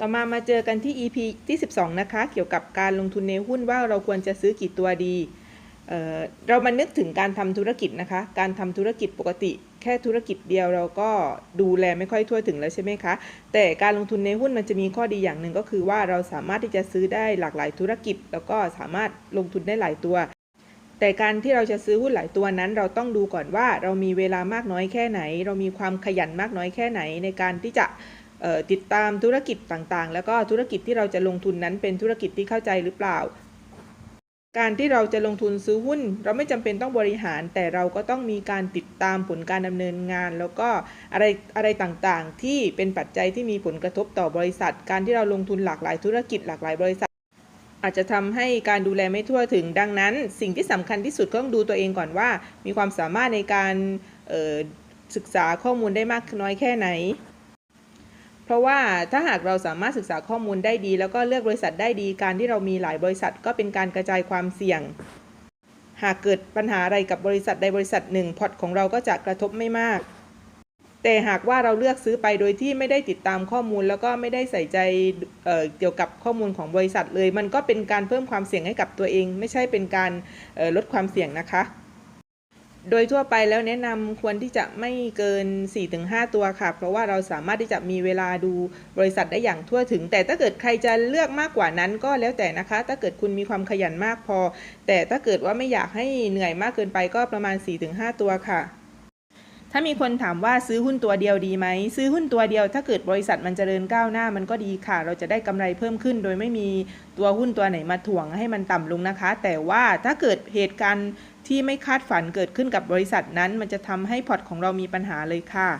ต่อมามาเจอกันที่ EP ที่ 12 นะคะ เกี่ยวกับการลงทุนในหุ้นว่าเราควรจะซื้อกี่ตัวดีเเรามานึกถึงการทำธุรกิจนะคะ การทำธุรกิจปกติ แค่ธุรกิจเดียวเราก็ดูแลไม่ค่อยทั่วถึงแล้วใช่ไหมคะ แต่การลงทุนในหุ้นมันจะมีข้อดีอย่างหนึ่งก็คือว่าเราสามารถที่จะซื้อได้หลากหลายธุรกิจ แล้วก็สามารถลงทุนได้หลายตัว แต่การที่เราจะซื้อหุ้นหลายตัวนั้น เราต้องดูก่อนว่าเรามีเวลามากน้อยแค่ไหน เรามีความขยันมากน้อยแค่ไหนในการที่จะ ติดตามธุรกิจต่างๆ แล้วก็ธุรกิจที่เราจะลงทุนนั้นเป็นธุรกิจที่เข้าใจหรือเปล่า การที่เราจะลงทุนซื้อหุ้น เราไม่จำเป็นต้องบริหาร แต่เราก็ต้องมีการติดตามผลการดำเนินงาน แล้วก็อะไรอะไรต่างๆ ที่เป็นปัจจัยที่มีผลกระทบต่อบริษัท การที่เราลงทุนหลากหลายธุรกิจหลากหลายบริษัท อาจจะทำให้การดูแลไม่ทั่วถึงดังนั้น สิ่งที่สำคัญที่สุดก็ต้องดูตัวเองก่อนว่า มีความสามารถในการศึกษาข้อมูลได้มากน้อยแค่ไหน เพราะว่าถ้าหากเราสามารถศึกษาข้อมูลได้ดี แล้วก็เลือกบริษัทได้ดีการที่เรามีหลายบริษัทก็เป็นการกระจายความเสี่ยง หากเกิดปัญหาอะไรกับบริษัทใดบริษัทหนึ่งพอร์ตของเราก็จะกระทบไม่มาก แต่หากว่าเราเลือกซื้อไปโดยที่ไม่ได้ติดตามข้อมูล แล้วก็ไม่ได้ใส่ใจเเกี่ยวกับข้อมูลของบริษัทเลย มันก็เป็นการเพิ่มความเสี่ยงให้กับตัวเอง ไม่ใช่เป็นการลดความเสี่ยงนะคะ โดยทั่วไปแล้วแนะนำควรที่จะไม่เกิน 4-5 ตัวค่ะ เพราะว่าเราสามารถที่จะมีเวลาดูบริษัทได้อย่างทั่วถึง แต่ถ้าเกิดใครจะเลือกมากกว่านั้นก็แล้วแต่นะคะ ถ้าเกิดคุณมีความขยันมากพอ แต่ถ้าเกิดว่าไม่อยากให้เหนื่อยมากเกินไปก็ประมาณ 4-5 ตัวค่ะถ้ามีคนถามว่าซื้อหุ้นตัวเดียวดีไหม ซื้อหุ้นตัวเดียวถ้าเกิดบริษัทมันเจริญก้าวหน้ามันก็ดีค่ะ เราจะได้กำไรเพิ่มขึ้น โดยไม่มีตัวหุ้นตัวไหนมาถ่วงให้มันต่ำลงนะคะ แต่ว่าถ้าเกิดเหตุการณ์ ที่ไม่คาดฝันเกิดขึ้นกับบริษัทนั้น มันจะทำให้พอร์ตของเรามีปัญหาเลยค่ะ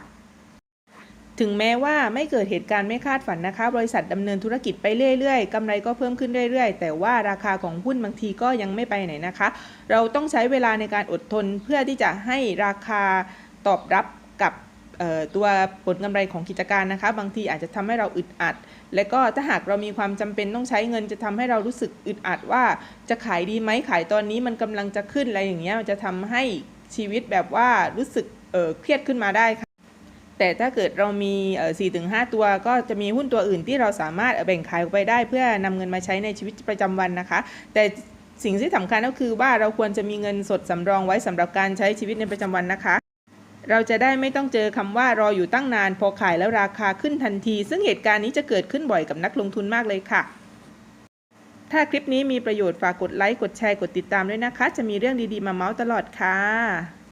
ถึงแม้ว่าไม่เกิดเหตุการณ์ไม่คาดฝันนะคะ บริษัทดำเนินธุรกิจไปเรื่อยๆกำไรก็เพิ่มขึ้นเรื่อยๆ แต่ว่าราคาของหุ้นบางทีก็ยังไม่ไปไหนนะคะ เราต้องใช้เวลาในการอดทนเพื่อที่จะให้ราคาตอบรับกับ ตัวผลกำไรของกิจการนะคะ บางทีอาจจะทำให้เราอึดอัด และก็ถ้าหากเรามีความจำเป็นต้องใช้เงิน จะทำให้เรารู้สึกอึดอัดว่าจะขายดีไหมขายตอนนี้มันกำลังจะขึ้นอะไรอย่างเงี้ยมันจะทำให้ชีวิตแบบว่ารู้สึกเเครียดขึ้นมาได้ค่ะแต่ถ้าเกิดเรามีเอ่อ4-5ตัว ก็จะมีหุ้นตัวอื่นที่เราสามารถแบ่งขายออกไปได้ เพื่อนำเงินมาใช้ในชีวิตประจำวันนะคะ แต่สิ่งที่สำคัญก็คือว่าเราควรจะมีเงินสดสำรองไว้สำหรับการใช้ชีวิตในประจำวันนะคะ เราจะได้ไม่ต้องเจอคำว่ารออยู่ตั้งนาน พอขายแล้วราคาขึ้นทันที ซึ่งเหตุการณ์นี้จะเกิดขึ้นบ่อยกับนักลงทุนมากเลยค่ะ ถ้าคลิปนี้มีประโยชน์ฝากกดไลค์ กดแชร์ กดติดตามด้วยนะคะ จะมีเรื่องดีๆมาเมาส์ตลอดค่ะ